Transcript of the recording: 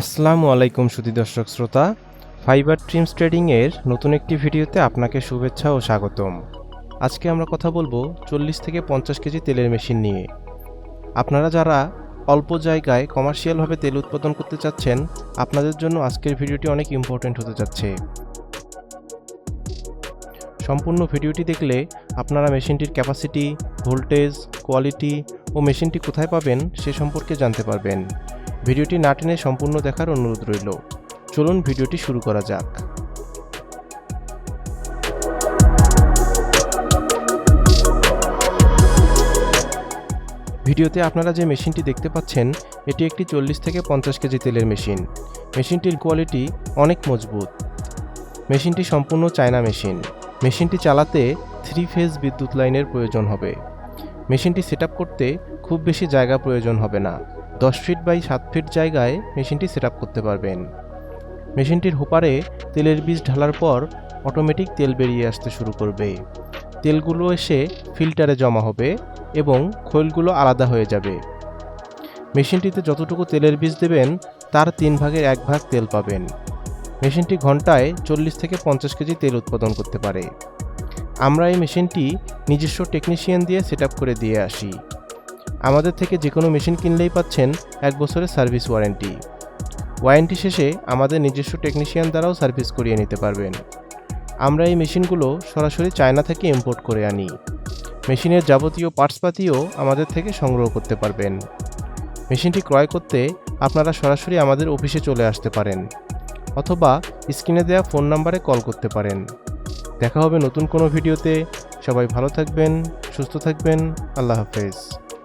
আসসালামু আলাইকুম সুধী দর্শক শ্রোতা ফাইবার ট্রিমস ট্রেডিংয়ের নতুন একটি ভিডিওতে আপনাকে শুভেচ্ছা ও স্বাগতম। আজকে আমরা কথা বলব চল্লিশ থেকে পঞ্চাশ কেজি তেলের মেশিন নিয়ে। আপনারা যারা অল্প জায়গায় কমার্শিয়ালভাবে তেল উৎপাদন করতে চাচ্ছেন, আপনাদের জন্য আজকের ভিডিওটি অনেক ইম্পর্ট্যান্ট হতে যাচ্ছে। সম্পূর্ণ ভিডিওটি দেখলে আপনারা মেশিনটির ক্যাপাসিটি ভোল্টেজ কোয়ালিটি ও মেশিনটি কোথায় পাবেন সে সম্পর্কে জানতে পারবেন। ভিডিওটি না টেনে সম্পূর্ণ দেখার অনুরোধ রইল। চলুন ভিডিওটি শুরু করা যাক। ভিডিওতে আপনারা যে মেশিনটি দেখতে পাচ্ছেন, এটি একটি চল্লিশ থেকে পঞ্চাশ কেজি তেলের মেশিন। মেশিনটির কোয়ালিটি অনেক মজবুত। মেশিনটি সম্পূর্ণ চায়না মেশিন। মেশিনটি চালাতে থ্রি ফেজ বিদ্যুৎ লাইনের প্রয়োজন হবে। মেশিনটি সেট করতে খুব বেশি জায়গা প্রয়োজন হবে না। দশ ফিট বাই সাত ফিট জায়গায় মেশিনটি সেট করতে পারবেন। মেশিনটির হোপারে তেলের বীজ ঢালার পর অটোমেটিক তেল বেরিয়ে আসতে শুরু করবে। তেলগুলো এসে ফিল্টারে জমা হবে এবং খৈলগুলো আলাদা হয়ে যাবে। মেশিনটিতে যতটুকু তেলের বীজ দেবেন, তার তিন ভাগের এক ভাগ তেল পাবেন। মেশিনটি ঘন্টায় চল্লিশ থেকে পঞ্চাশ কেজি তেল উৎপাদন করতে পারে। আমরা এই মেশিনটি নিজস্ব টেকনিশিয়ান দিয়ে সেট করে দিয়ে আসি। আমাদের থেকে যে কোনো মেশিন কিনলেই পাচ্ছেন এক বছরের সার্ভিস ওয়ারেন্টি। ওয়ারেন্টি শেষে আমাদের নিজস্ব টেকনিশিয়ান দ্বারাও সার্ভিস করিয়ে নিতে পারবেন। আমরা এই মেশিনগুলো সরাসরি চায়না থেকে ইম্পোর্ট করে আনি। মেশিনের যাবতীয় পার্টসপাতিও আমাদের থেকে সংগ্রহ করতে পারবেন। মেশিনটি ক্রয় করতে আপনারা সরাসরি আমাদের অফিসে চলে আসতে পারেন অথবা স্ক্রিনে দেওয়া ফোন নাম্বারে কল করতে পারেন। দেখা হবে নতুন কোনো ভিডিওতে। সবাই ভালো থাকবেন, সুস্থ থাকবেন। আল্লাহ হাফেজ।